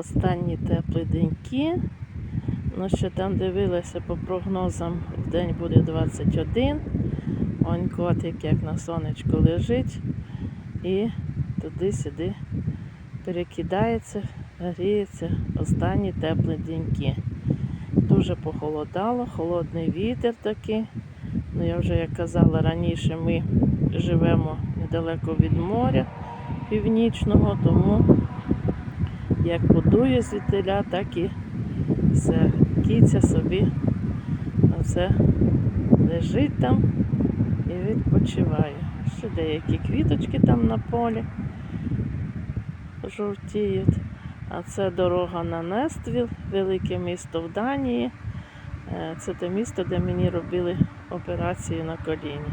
Останні теплі деньки. Ну, що там дивилася по прогнозам, в день буде 21. Он котик як на сонечку лежить і туди-сюди перекидається, гріється останні теплі деньки. Дуже похолодало, холодний вітер такий. Ну, я вже як казала раніше, ми живемо недалеко від моря північного, тому як подує звідтиля, так і все. Кіця собі оце лежить там і відпочиває. Ще деякі квіточки там на полі жовтіють. А це дорога на Нествіл, велике місто в Данії. Е, Це те місто, де мені робили операцію на коліні.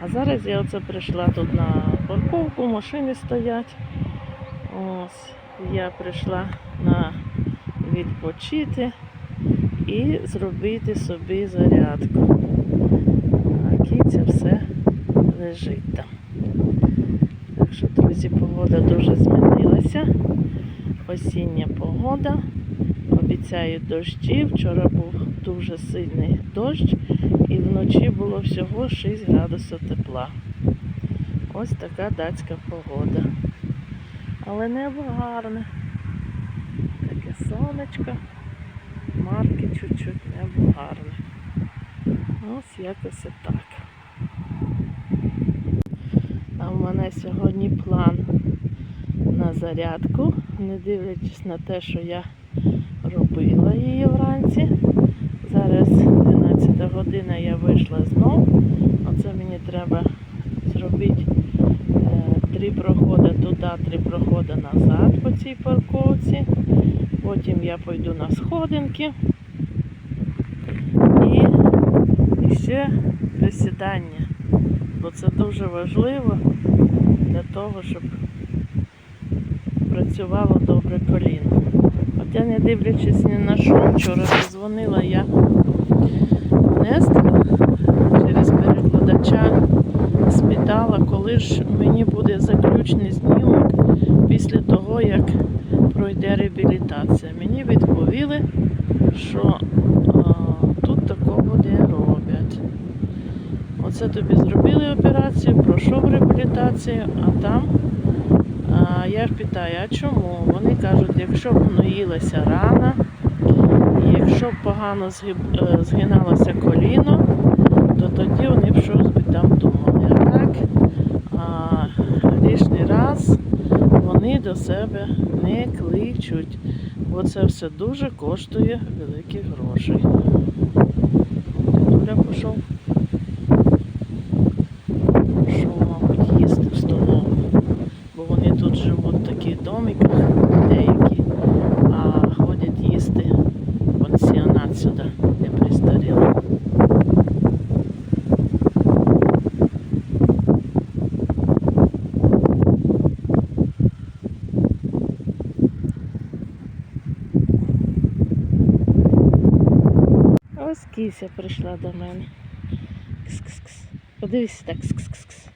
А зараз я оце прийшла тут на парковку, машини стоять. Ось я прийшла на відпочити і зробити собі зарядку. А кіця все лежить там. Так що, друзі, погода дуже змінилася. Осіння погода. Обіцяють дощі. Вчора був дуже сильний дощ і вночі було всього 6 градусів тепла. Ось така датська погода. Але небо гарне. Таке сонечко. Марки чуть-чуть небо гарне. Ось якось так. А в мене сьогодні план на зарядку, не дивлячись на те, що я робила її вранці. Зараз 12 година я вийшла знов. Оце мені треба зробити е, три проходи туди, три проходи парковці. Потім я пойду на сходинки. І, ще присідання. Бо це дуже важливо для того, щоб працювало добре коліно. Хоча не дивлячись ні на що, вчора дзвонила я в Нестер через перекладача, спитала, коли ж мені буде заключний знімок після того, як пройде реабілітація. Мені відповіли, що а, тут такого не роблять. Оце тобі зробили операцію, пройшов реабілітацію, а там а, я питаю, а чому? Вони кажуть, якщо б гноїлася рана, якщо б погано е, згиналося коліно, то тоді вони б щось би там думали. А так, а, лишній раз вони до себе не кличуть, бо це все дуже коштує великих грошей. Дідуля пішов. Пішов, мабуть, їсти в столову. Бо вони тут живуть в таких домиках деякі, а ходять їсти пансіонат сюди, де пристаріли. Кися прийшла до мене. Кс-кс-кс. Подивися так. Кс-кс-кс.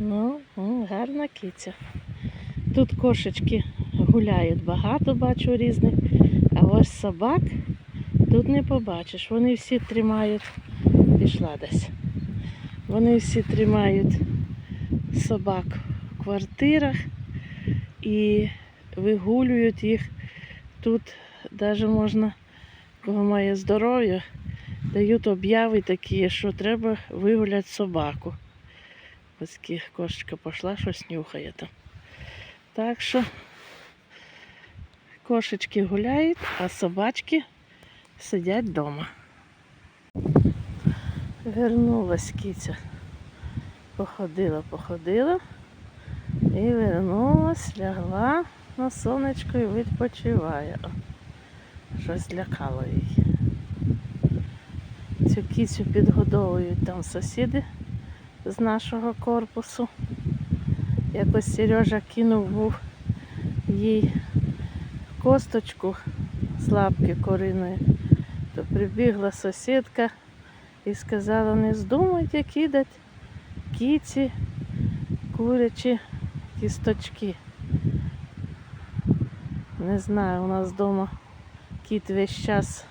Ну, о, гарна киця. Тут кошечки гуляють багато, бачу різних. А ось собак тут не побачиш. Вони всі тримають, пішла десь. Вони всі тримають собак в квартирах і вигулюють їх. Тут навіть можна, кого має здоров'я, дають обяви такі, що треба вигуляти собаку. Ось кошечка пішла, щось нюхає там. Так що кошечки гуляють, а собачки сидять вдома. Вернулась киця. Походила, походила і вернулась, лягла на сонечко і відпочиває. Щось злякало її. Цю кицю підгодовують там сусіди з нашого корпусу. Якось Сережа кинув був їй косточку з лапки кориної, то прибігла сусідка і сказала, не здумайте кидати кіці курячі кісточки. Не знаю, у нас вдома кіт весь час.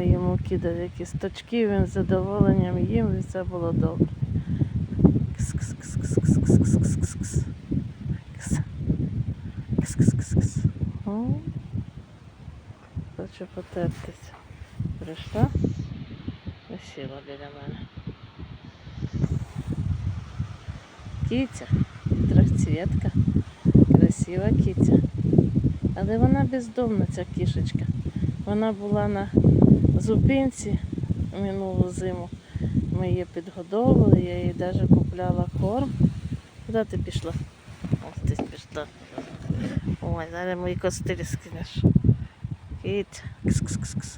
Ми йому кидали якісь точки, він з задоволенням їм, і це було добре. Кс. О, Хоче потертися. Прийшла і сіла біля мене. Кітя, трьохцвітка, красива кітя. Але вона бездомна, ця кішечка. Вона була на зупинці минулу зиму. Ми її підгодовували, я їй навіть купляла корм. Куди ти пішла? Ось ти пішла. Ой, зараз мої костилі скинеш. Кіть. Кс-кс-кс-кс.